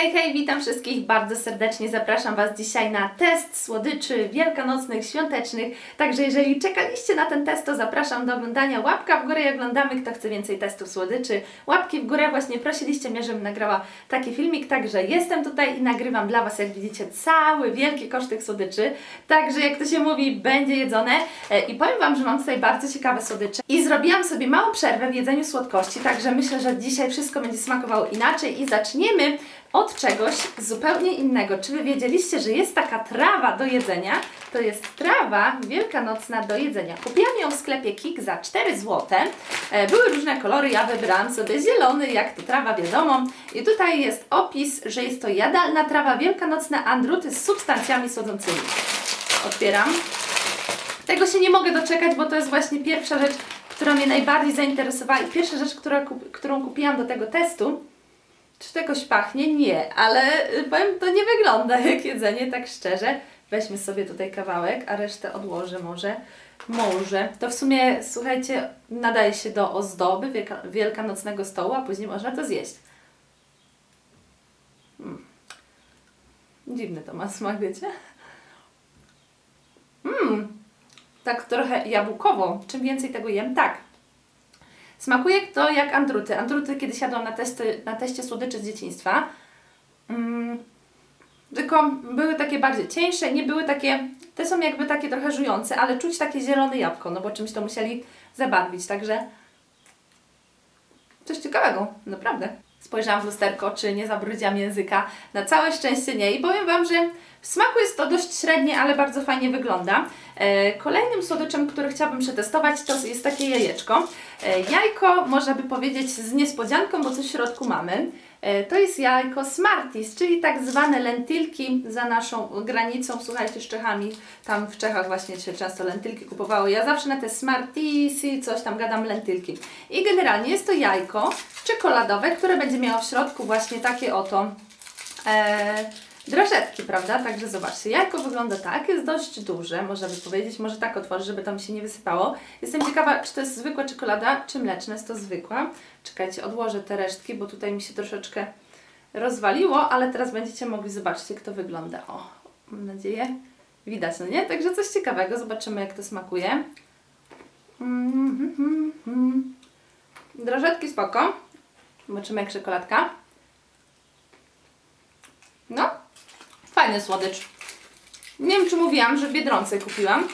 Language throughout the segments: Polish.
Hej, hej, witam wszystkich bardzo serdecznie. Zapraszam Was dzisiaj na test słodyczy wielkanocnych, świątecznych. Także jeżeli czekaliście na ten test, to zapraszam do oglądania. Łapka w górę i oglądamy, kto chce więcej testów słodyczy. Łapki w górę, właśnie prosiliście mnie, żebym nagrała taki filmik. Także jestem tutaj i nagrywam dla Was, jak widzicie, cały wielki koszt tych słodyczy. Także jak to się mówi, będzie jedzone. E, I powiem Wam, że mam tutaj bardzo ciekawe słodycze. I zrobiłam sobie małą przerwę w jedzeniu słodkości, także myślę, że dzisiaj wszystko będzie smakowało inaczej. I zaczniemy od czegoś zupełnie innego. Czy Wy wiedzieliście, że jest taka trawa do jedzenia? To jest trawa wielkanocna do jedzenia. Kupiłam ją w sklepie Kik za 4 zł. E, Były różne kolory, ja wybrałam sobie zielony, jak to trawa wiadomo. I tutaj jest opis, że jest to jadalna trawa wielkanocna andruty z substancjami słodzącymi. Otwieram. Tego się nie mogę doczekać, bo to jest właśnie pierwsza rzecz, która mnie najbardziej zainteresowała i pierwsza rzecz, która, którą kupiłam do tego testu. Czy jakoś pachnie? Nie, ale y, powiem, to nie wygląda jak jedzenie, tak szczerze. Weźmy sobie tutaj kawałek, a resztę odłożę może. Może. To w sumie, słuchajcie, nadaje się do ozdoby wielka, wielkanocnego stołu, a później można to zjeść. Mm. Dziwny to ma smak, wiecie? Mmm, tak trochę jabłkowo. Czym więcej tego jem, tak. Smakuje to jak andruty. Andruty kiedyś jadłam na, testy, na teście słodyczy z dzieciństwa. Mm, tylko były takie bardziej cieńsze, nie były takie, te są jakby takie trochę żujące, ale czuć takie zielone jabłko, no bo czymś to musieli zabarwić, także coś ciekawego, naprawdę. Spojrzałam w lusterko, czy nie zabrudziłam języka. Na całe szczęście nie. I powiem Wam, że w smaku jest to dość średnie, ale bardzo fajnie wygląda. E, kolejnym słodyczem, który chciałabym przetestować, to jest takie jajeczko. E, jajko, można by powiedzieć, z niespodzianką, bo coś w środku mamy. E, to jest jajko Smarties, czyli tak zwane lentylki za naszą granicą, słuchajcie, z Czechami. Tam w Czechach właśnie się często lentylki kupowało. Ja zawsze na te Smartiesy coś tam gadam lentylki. I generalnie jest to jajko czekoladowe, które będzie miało w środku właśnie takie oto e, drażetki, prawda? Także zobaczcie, jajko wygląda tak, jest dość duże, można by powiedzieć, może tak otworzę, żeby tam się nie wysypało. Jestem ciekawa, czy to jest zwykła czekolada, czy mleczna, jest to zwykła. Czekajcie, odłożę te resztki, bo tutaj mi się troszeczkę rozwaliło, ale teraz będziecie mogli zobaczyć, jak to wygląda. O, mam nadzieję, widać, no nie? Także coś ciekawego, zobaczymy, jak to smakuje. Mm, mm, mm. Drażetki spoko. Zobaczymy, jak czekoladka. No, fajny słodycz. Nie wiem, czy mówiłam, że w Biedronce kupiłam.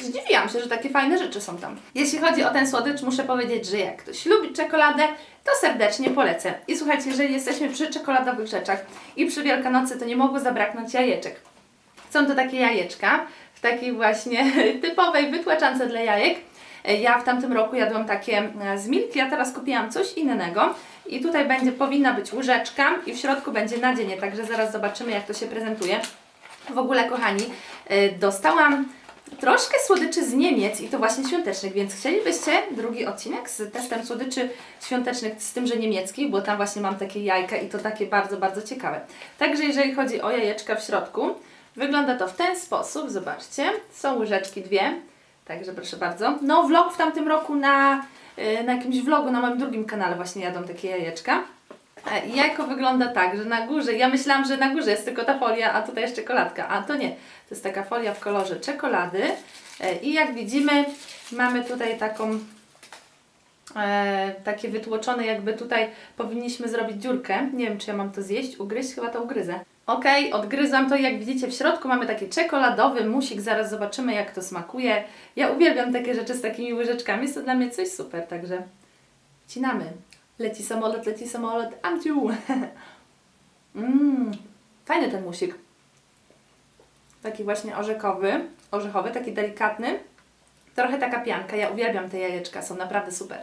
Zdziwiłam się, że takie fajne rzeczy są tam. Jeśli chodzi o ten słodycz, muszę powiedzieć, że jak ktoś lubi czekoladę, to serdecznie polecę. I słuchajcie, jeżeli jesteśmy przy czekoladowych rzeczach i przy Wielkanocy, to nie mogło zabraknąć jajeczek. Są to takie jajeczka w takiej właśnie typowej wytłaczance dla jajek. Ja w tamtym roku jadłam takie e, z Milki, a teraz kupiłam coś innego. I tutaj będzie, powinna być łyżeczka i w środku będzie nadzienie, także zaraz zobaczymy jak to się prezentuje. W ogóle kochani, e, dostałam troszkę słodyczy z Niemiec i to właśnie świątecznych, więc chcielibyście drugi odcinek z testem słodyczy świątecznych z tym, że niemieckich, bo tam właśnie mam takie jajka i to takie bardzo, bardzo ciekawe. Także jeżeli chodzi o jajeczka w środku, wygląda to w ten sposób, zobaczcie, są łyżeczki dwie, także proszę bardzo. No vlog w tamtym roku na, y, na jakimś vlogu na moim drugim kanale właśnie jadą takie jajeczka. E, Jajko wygląda tak, że na górze, ja myślałam, że na górze jest tylko ta folia, a tutaj jest czekoladka, a to nie. To jest taka folia w kolorze czekolady E, i jak widzimy mamy tutaj taką e, takie wytłoczone, jakby tutaj powinniśmy zrobić dziurkę. Nie wiem, czy ja mam to zjeść, ugryźć, chyba to ugryzę. Okej, odgryzłam to, jak widzicie w środku mamy taki czekoladowy musik, zaraz zobaczymy jak to smakuje. Ja uwielbiam takie rzeczy z takimi łyżeczkami, jest to dla mnie coś super, także wcinamy. Leci samolot, leci samolot, Amciu! Mmm, fajny ten musik. Taki właśnie orzechowy, orzechowy, taki delikatny. Trochę taka pianka, ja uwielbiam te jajeczka, są naprawdę super.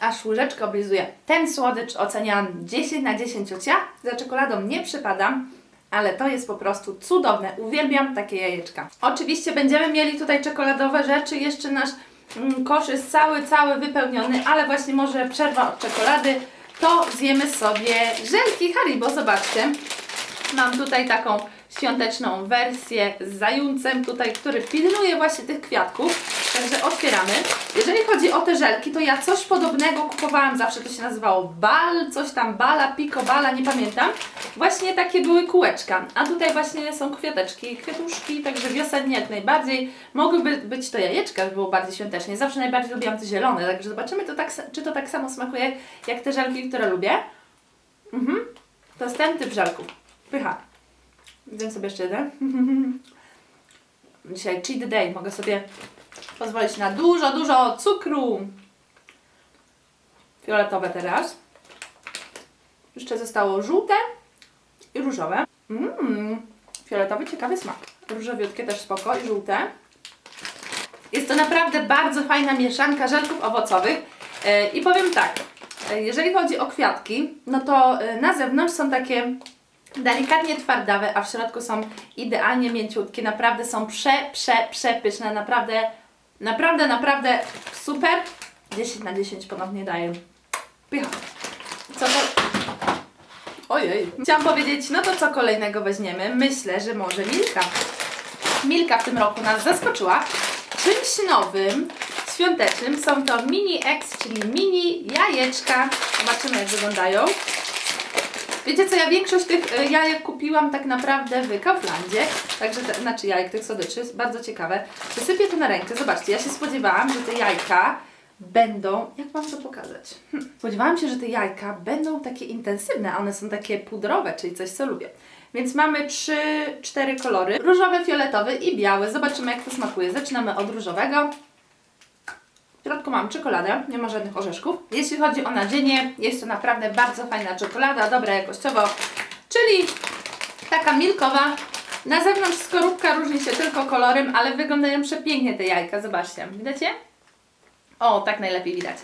Aż łyżeczkę oblizuję. Ten słodycz oceniam 10 na 10 ja Za czekoladą nie przypadam, ale to jest po prostu cudowne. Uwielbiam takie jajeczka. Oczywiście będziemy mieli tutaj czekoladowe rzeczy. Jeszcze nasz mm, kosz jest cały, cały wypełniony, ale właśnie może przerwa od czekolady. To zjemy sobie żelki Haribo. Zobaczcie. Mam tutaj taką świąteczną wersję z zającem tutaj, który pilnuje właśnie tych kwiatków. Także otwieramy. Jeżeli chodzi o te żelki, to ja coś podobnego kupowałam zawsze, to się nazywało bal, coś tam bala, piko bala, nie pamiętam. Właśnie takie były kółeczka, a tutaj właśnie są kwiateczki, kwiatuszki, także wiosennie jak najbardziej. Mogłyby być to jajeczka, żeby było bardziej świątecznie. Zawsze najbardziej lubiłam te zielone, także zobaczymy, to tak, czy to tak samo smakuje jak te żelki, które lubię. Mhm. To jest ten typ żelków. Pycha. Zjem sobie jeszcze jeden. Dzisiaj cheat day. Mogę sobie pozwolić na dużo, dużo cukru. Fioletowe teraz. Jeszcze zostało żółte i różowe. Mmm, fioletowy ciekawy smak. Różowiutkie też spoko i żółte. Jest to naprawdę bardzo fajna mieszanka żelków owocowych. E, I powiem tak, e, jeżeli chodzi o kwiatki, no to e, na zewnątrz są takie delikatnie twardawe, a w środku są idealnie mięciutkie. Naprawdę są prze, prze, przepyszne. Naprawdę, naprawdę, naprawdę super. 10 na 10 ponownie daję. Pycha. Co to? Ojej. Chciałam powiedzieć, no to co kolejnego weźmiemy? Myślę, że może Milka. Milka w tym roku nas zaskoczyła czymś nowym, świątecznym. Są to mini X, czyli mini jajeczka. Zobaczymy jak wyglądają. Wiecie co, ja większość tych y, jajek kupiłam tak naprawdę w Kauflandzie, także, te, znaczy jajek tych słodyczy, jest bardzo ciekawe. Wysypię to na rękę, zobaczcie, ja się spodziewałam, że te jajka będą, jak mam to pokazać? Hm. Spodziewałam się, że te jajka będą takie intensywne, a one są takie pudrowe, czyli coś co lubię. Więc mamy trzy, cztery kolory, różowy, fioletowy i biały. Zobaczymy jak to smakuje. Zaczynamy od różowego. Środku mam czekoladę, nie ma żadnych orzeszków. Jeśli chodzi o nadzienie, jest to naprawdę bardzo fajna czekolada, dobra jakościowo, czyli taka milkowa. Na zewnątrz skorupka różni się tylko kolorem, ale wyglądają przepięknie te jajka, zobaczcie. Widać je? O, tak najlepiej widać.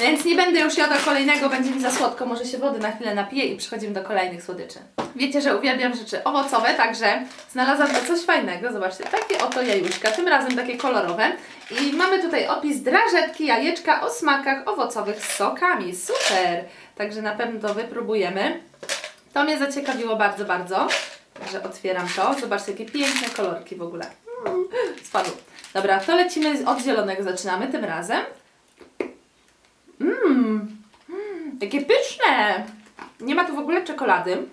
Więc nie będę już jadła kolejnego, będzie mi za słodko, może się wody na chwilę napiję i przechodzimy do kolejnych słodyczy. Wiecie, że uwielbiam rzeczy owocowe, także znalazłam coś fajnego. Zobaczcie, takie oto jajuszka, tym razem takie kolorowe. I mamy tutaj opis drażetki, jajeczka o smakach owocowych z sokami. Super! Także na pewno to wypróbujemy. To mnie zaciekawiło bardzo, bardzo. Także otwieram to. Zobaczcie, jakie piękne kolorki w ogóle. Mm. Dobra, to lecimy od zielonego, zaczynamy tym razem. Mmm, jakie pyszne! Nie ma tu w ogóle czekolady.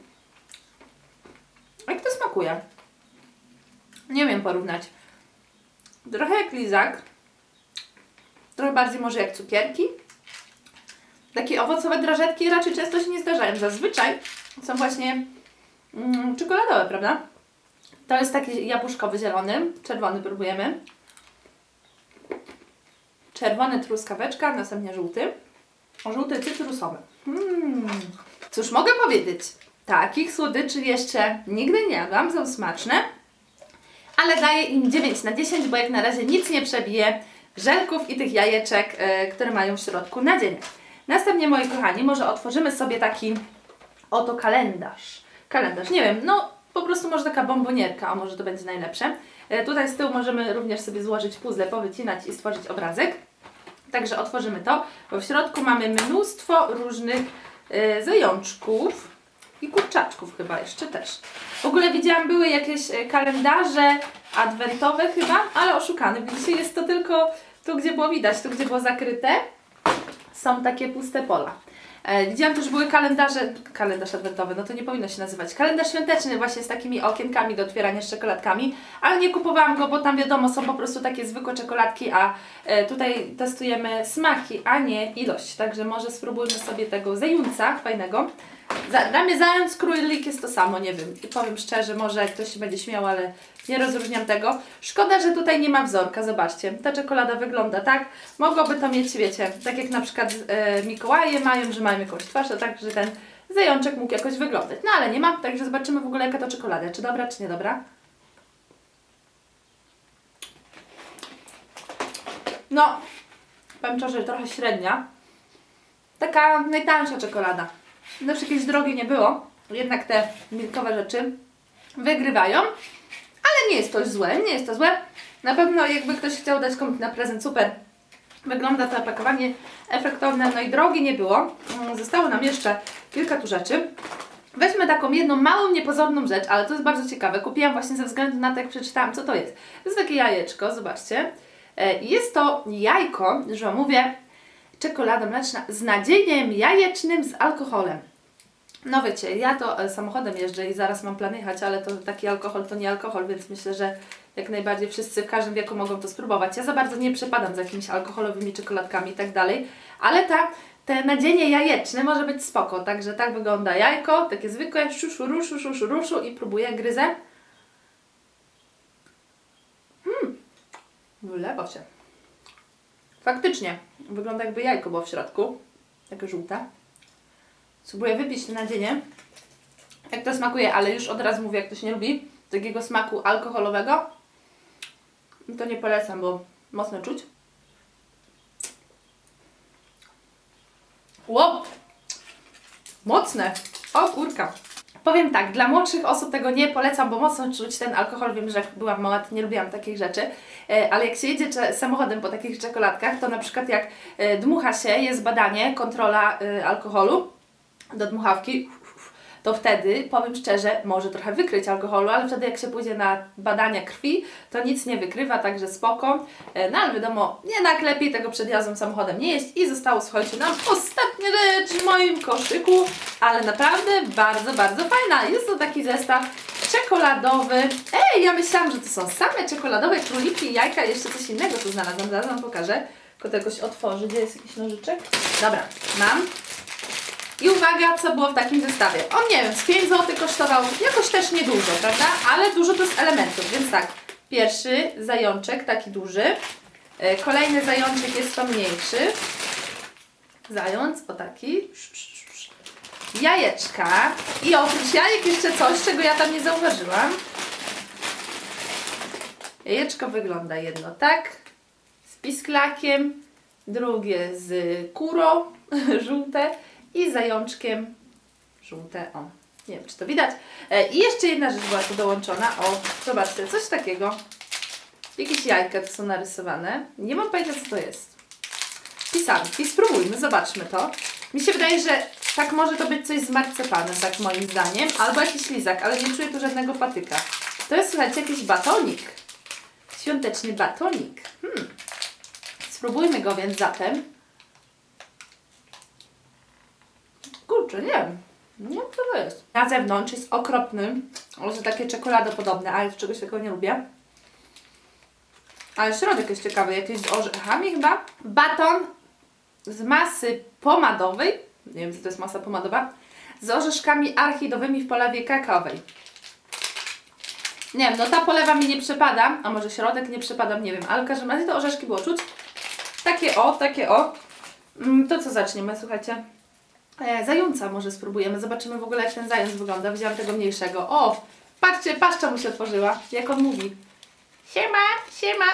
Jak to smakuje? Nie wiem porównać. Trochę jak lizak. Trochę bardziej może jak cukierki. Takie owocowe drażetki raczej często się nie zdarzają. Zazwyczaj są właśnie mm, czekoladowe, prawda? To jest taki jabłuszkowy, zielony. Czerwony próbujemy. Czerwony truskaweczka, następnie żółty. O, żółty cytrusowy. Mm. Cóż mogę powiedzieć? Takich słodyczy jeszcze nigdy nie jadłam, są smaczne. Ale daję im 9 na 10, bo jak na razie nic nie przebije żelków i tych jajeczek, e, które mają w środku nadzienie. Następnie, moi kochani, może otworzymy sobie taki oto kalendarz. Kalendarz, nie wiem, no po prostu może taka bombonierka, a może to będzie najlepsze. E, tutaj z tyłu możemy również sobie złożyć puzzle, powycinać i stworzyć obrazek. Także otworzymy to, bo w środku mamy mnóstwo różnych e, zajączków i kurczaczków chyba jeszcze też. W ogóle widziałam, były jakieś e, kalendarze adwentowe chyba, ale oszukane. Widzicie, jest to tylko tu, gdzie było widać, tu, gdzie było zakryte, są takie puste pola. E, widziałam też były kalendarze, kalendarz adwentowy, no to nie powinno się nazywać, kalendarz świąteczny właśnie z takimi okienkami do otwierania z czekoladkami, ale nie kupowałam go, bo tam wiadomo są po prostu takie zwykłe czekoladki, a e, tutaj testujemy smaki, a nie ilość, także może spróbujmy sobie tego zająca fajnego. Dla mnie zając, królik jest to samo, nie wiem, i powiem szczerze, może ktoś się będzie śmiał, ale nie rozróżniam tego. Szkoda, że tutaj nie ma wzorka, zobaczcie, ta czekolada wygląda tak, mogłoby to mieć, wiecie, tak jak na przykład e, Mikołaje mają, że mają jakąś twarz, to tak, że ten zajączek mógł jakoś wyglądać. No ale nie ma, także zobaczymy w ogóle jaka to czekolada, czy dobra, czy niedobra. No, powiem szczerze, trochę średnia. Taka najtańsza czekolada. Też jakieś drogie nie było, jednak te milkowe rzeczy wygrywają. Ale nie jest to złe, nie jest to złe. Na pewno jakby ktoś chciał dać komuś na prezent, super. Wygląda to opakowanie efektowne, no i drogie nie było. Mm, Zostało nam jeszcze kilka tu rzeczy. Weźmy taką jedną małą, niepozorną rzecz, ale to jest bardzo ciekawe. Kupiłam właśnie ze względu na to, jak przeczytałam, co to jest. To jest takie jajeczko, zobaczcie. E, Jest to jajko, Wam mówię, czekolada mleczna z nadzieniem jajecznym z alkoholem. No wiecie, ja to e, samochodem jeżdżę i zaraz mam plan jechać, ale to taki alkohol to nie alkohol, więc myślę, że jak najbardziej wszyscy w każdym wieku mogą to spróbować. Ja za bardzo nie przepadam za jakimiś alkoholowymi czekoladkami i tak dalej, ale ta, te nadzienie jajeczne może być spoko, także tak wygląda jajko, takie zwykłe, szuszu, ruszu, szuszu, ruszu i próbuję, gryzę. Hmm, wylewa się. Faktycznie, wygląda jakby jajko było w środku, takie żółte. Spróbuję wypić to nadzienie. Jak to smakuje, ale już od razu mówię, jak to się nie lubi, takiego smaku alkoholowego, to nie polecam, bo mocno czuć. Łop! Mocne! O kurka! Powiem tak, dla młodszych osób tego nie polecam, bo mocno czuć ten alkohol. Wiem, że jak byłam mała, to nie lubiłam takich rzeczy, E, ale jak się jedzie samochodem po takich czekoladkach, to na przykład jak e, dmucha się, jest badanie, kontrola e, alkoholu do dmuchawki, to wtedy, powiem szczerze, może trochę wykryć alkoholu, ale wtedy jak się pójdzie na badania krwi, to nic nie wykrywa, także spoko. E, No ale wiadomo, jednak lepiej tego przed jazdą samochodem nie jeść i zostało, słuchajcie, nam ostatnia rzecz w moim koszyku, ale naprawdę bardzo, bardzo fajna. Jest to taki zestaw czekoladowy. Ej, ja myślałam, że to są same czekoladowe króliki jajka, jeszcze coś innego tu znalazłam, zaraz Wam pokażę. Tylko to jakoś otworzy, gdzie jest jakiś nożyczek? Dobra, mam. I uwaga, co było w takim zestawie. On nie wiem, z 5 zł kosztował jakoś też niedużo, prawda? Ale dużo to jest elementów, więc tak. Pierwszy zajączek, taki duży. E, Kolejny zajączek jest to mniejszy. Zając, o taki. Jajeczka. I oprócz jajek jeszcze coś, czego ja tam nie zauważyłam. Jajeczko wygląda jedno tak, z pisklakiem, drugie z kurą, żółte i zajączkiem żółte. O, nie wiem, czy to widać. E, I jeszcze jedna rzecz była tu dołączona. O, zobaczcie, coś takiego. Jakieś jajka tu są narysowane. Nie mam pojęcia, co to jest. Pisanki. Spróbujmy, zobaczmy to. Mi się wydaje, że tak może to być coś z marcepanem, tak moim zdaniem. Albo jakiś lizak, ale nie czuję tu żadnego patyka. To jest, słuchajcie, jakiś batonik. Świąteczny batonik. Hmm. Spróbujmy go więc zatem. Kurczę, nie wiem. Nie wiem, co to jest. Na zewnątrz jest okropny. Może takie czekoladopodobne, ale czegoś takiego nie lubię. Ale środek jest ciekawy, jakiś z orzechami chyba. Baton z masy pomadowej. Nie wiem, co to jest masa pomadowa. Z orzeszkami archidowymi w polewie kakaowej. Nie wiem, no ta polewa mi nie przepada, a może środek nie przepada, nie wiem, ale w każdym razie te orzeszki było czuć. Takie o, takie o. Mm, To co zaczniemy, słuchajcie? E, zająca może spróbujemy, zobaczymy w ogóle jak ten zając wygląda. Wziąłam tego mniejszego. O, patrzcie, paszcza mu się otworzyła, jak on mówi. Siema, siema.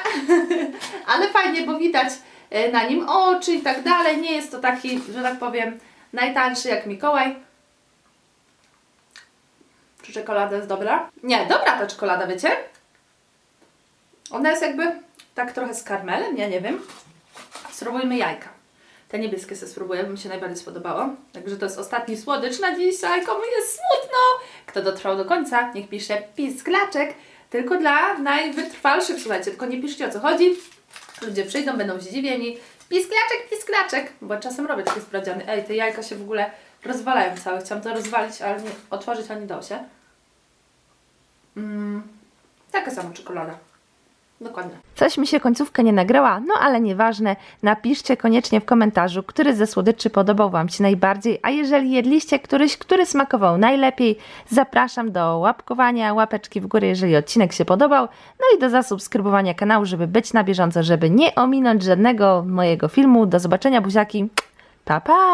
Ale fajnie, bo widać e, na nim oczy i tak dalej. Nie jest to taki, że tak powiem, najtańszy jak Mikołaj. Czy czekolada jest dobra? Nie, dobra ta czekolada, wiecie? Ona jest jakby tak trochę z karmelem, ja nie wiem. Spróbujmy jajka. Te niebieskie sobie spróbuję, bo mi się najbardziej spodobało. Także to jest ostatni słodycz na dzisiaj. Komu jest smutno? Kto dotrwał do końca, niech pisze pisklaczek. Tylko dla najwytrwalszych, słuchajcie, tylko nie piszcie o co chodzi. Ludzie przyjdą, będą zdziwieni. Pisklaczek, pisklaczek. Bo czasem robię takie sprawdziany. Ej, te jajka się w ogóle rozwalają całe. Chciałam to rozwalić, ale nie, otworzyć, a nie dało się. Mm, taka sama czekolada. Dokładnie. Coś mi się końcówka nie nagrała, no ale nieważne. Napiszcie koniecznie w komentarzu, który ze słodyczy podobał Wam się najbardziej, a jeżeli jedliście któryś, który smakował najlepiej, zapraszam do łapkowania, łapeczki w górę, jeżeli odcinek się podobał, no i do zasubskrybowania kanału, żeby być na bieżąco, żeby nie ominąć żadnego mojego filmu. Do zobaczenia, buziaki. Pa, pa!